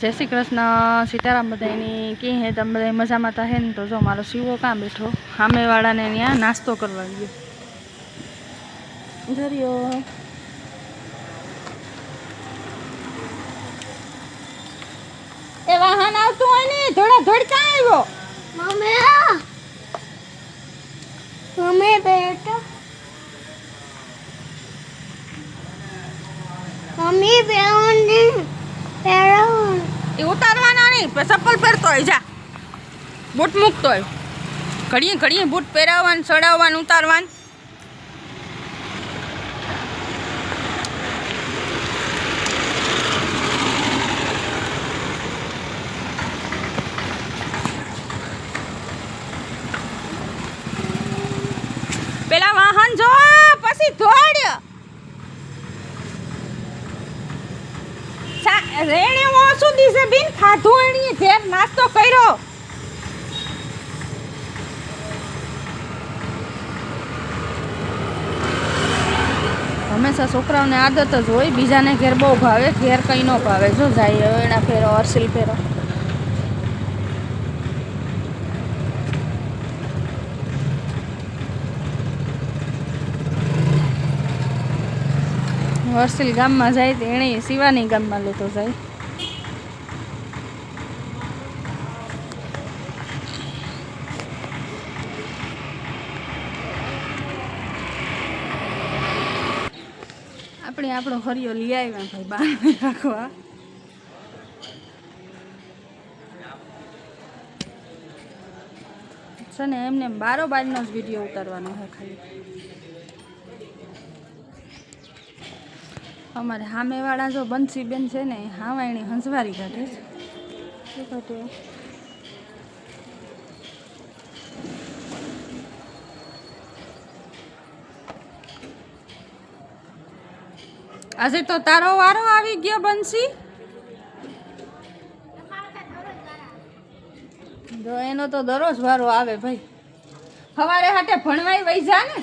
જય શ્રી કૃષ્ણ. સીતારામ બધાની કે હે? તમે બધા મજામાં તા હે ને? તો જો મારો શિવો કાં બેઠો? સામેવાળાને ત્યાં નાસ્તો કરવા ગયો. ધર્યો. મમ્મી મમ્મી મમ્મી બેઉન એ ઉતારવાના નહીં ચપ્પલ પહેરતો હોય, જા. બૂટ મૂકતો હોય. ઘડીએ ઘડીએ બૂટ પહેરાવવાનું, ચડાવવાનું, ઉતારવાનું પેલા વાહન જો પછી દોડ સા- રેણે શું છે બિન, ખાધું એણી ઘેર નાસ્તો કર્યો. હંમેશા છોકરાઓને આદત જ હોય, બીજાને ઘેર બહુ ભાવે, ઘેર કંઈ ન ભાવે. જો જાય હવે એના ફેરો, અર્સિલ ફેરો. વરસીલ ગામમાં જાય તો એણે શિવાની ગામમાં લેતો જાય. આપણે આપણો હરિયો લઈ આવ્યા ભાઈ બહાર રાખવા. છે ને, એમને બારો બારનો જ વીડિયો ઉતારવાનો છે ખાલી. અમારે સામેવાળા જો બંસીબેન છે ને એ હાવાયણી હંસવારી કાઢે છે. શું કાઢે? આજે તો તારો વારો આવી ગયો બંસી. જો એનો તો દરરોજ વારો આવે ભાઈ. સવારે હાટે ભણવાય વૈજા ને.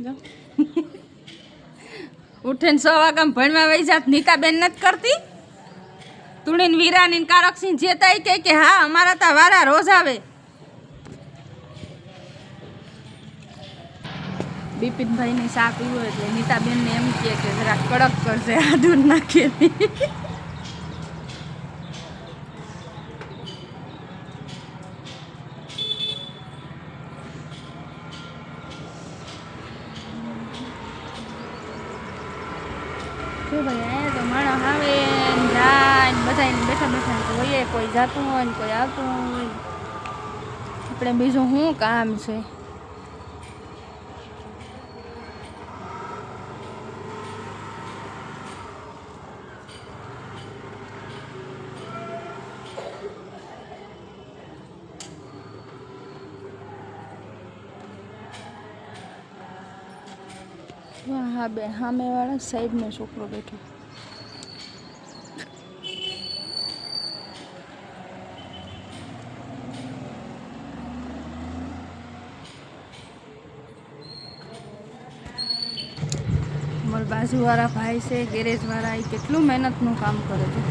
જો. ઉઠીને સો વાગામ ભણવા વહી જાત, નીતાબેન નથી કરતી? તુણીને વીરાની કારકસિંહ જેતા કહે કે, હા, અમારા તા વારા રોજ આવે. બિપિનભાઈને શા પીવું એટલે નીતાબેનને એમ કહે કે જરા કડક કરશે દૂર નાખીએ અહીંયા તો માણસ આવે ને જાય ને બેઠા બેઠા જોઈએ, કોઈ જાતું હોય ને કોઈ આવતું હોય. આપણે બીજું શું કામ છે? હા બે સામેવાળા સાઈડનો છોકરો બેઠો. મારા બાજુવાળા ભાઈ છે ગેરેજવાળા એ કેટલું મહેનતનું કામ કરે છે.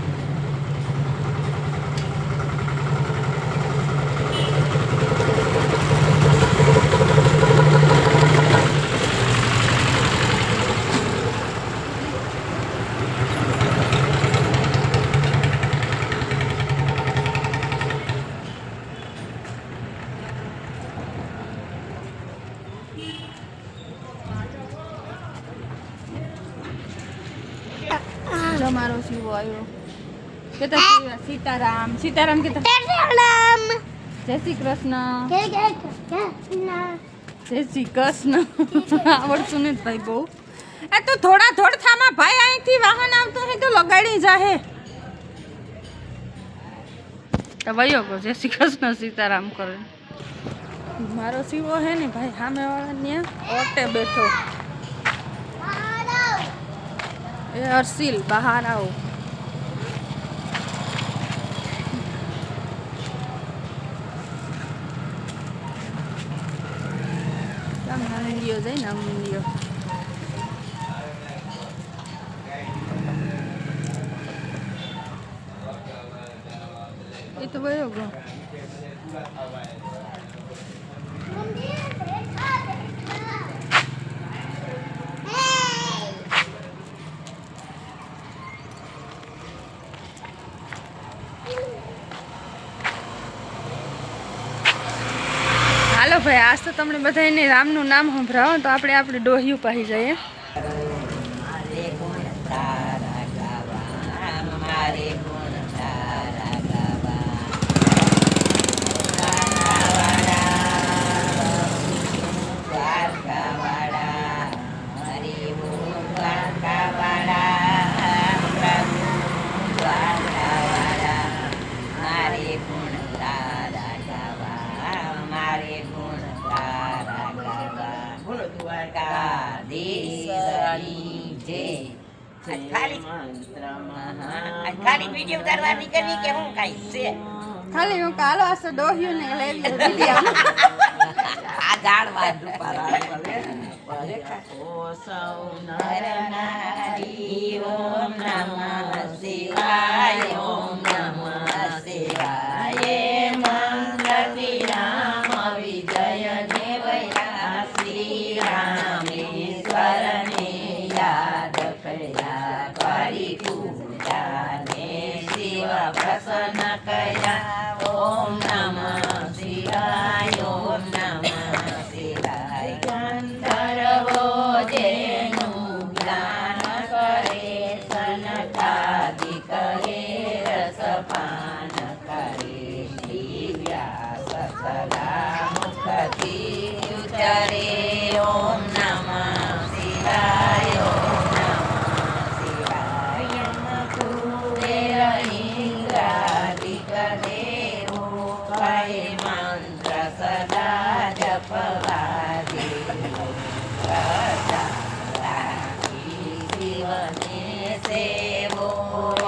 જો મારો શિવો આવ્યો. કેતા સીતારામ. સીતારામ કેતા સીતારામ જય શ્રી કૃષ્ણ ના જય શ્રી કૃષ્ણ આવડતું નથી ભાઈ બહુ. એ તો થોડા થોડ થામાં ભાઈ અહીંથી વાહન આવતું હોય તો લગાડી જાહે. તો વયો ગો જય શ્રી કૃષ્ણ સીતારામ કરે. મારો શિવો હે ને ભાઈ સામે વાળા ઓટે બેઠો. એ હર્ષિલ બહાર આવો કેમ નંદીઓ જાય ને નંદીઓ એ તો વયો ગયો મમ્મી બેઠા બેઠા હે હાલો ભાઈ, આજ તો તમને બધાને રામનું નામ સંભળાવો, તો આપણે આપણે ડોહ્યું પાહી જઈએ. ખાલી આજ વીડિયો ઉતારવાની કરવી કે હું કાંઈ છે? ખાલી હું કાલો આસો ડોહ્યું ને લેવી વીડિયો આ જાળવા ઓ સૌ નર નારી ઓમ નમઃ શિવાય ઓમ પ્રસન્ન કયા ઓમ નમ શિવાય ઓમ નમ શિવાય ગંધર્વો જેનું જ્ઞાન કરે સનકાદિ કરે રસપાન કરે શ્રી વ્યાસ સદા મુખથી ઉચરે ઓમ ભગવાને સેવો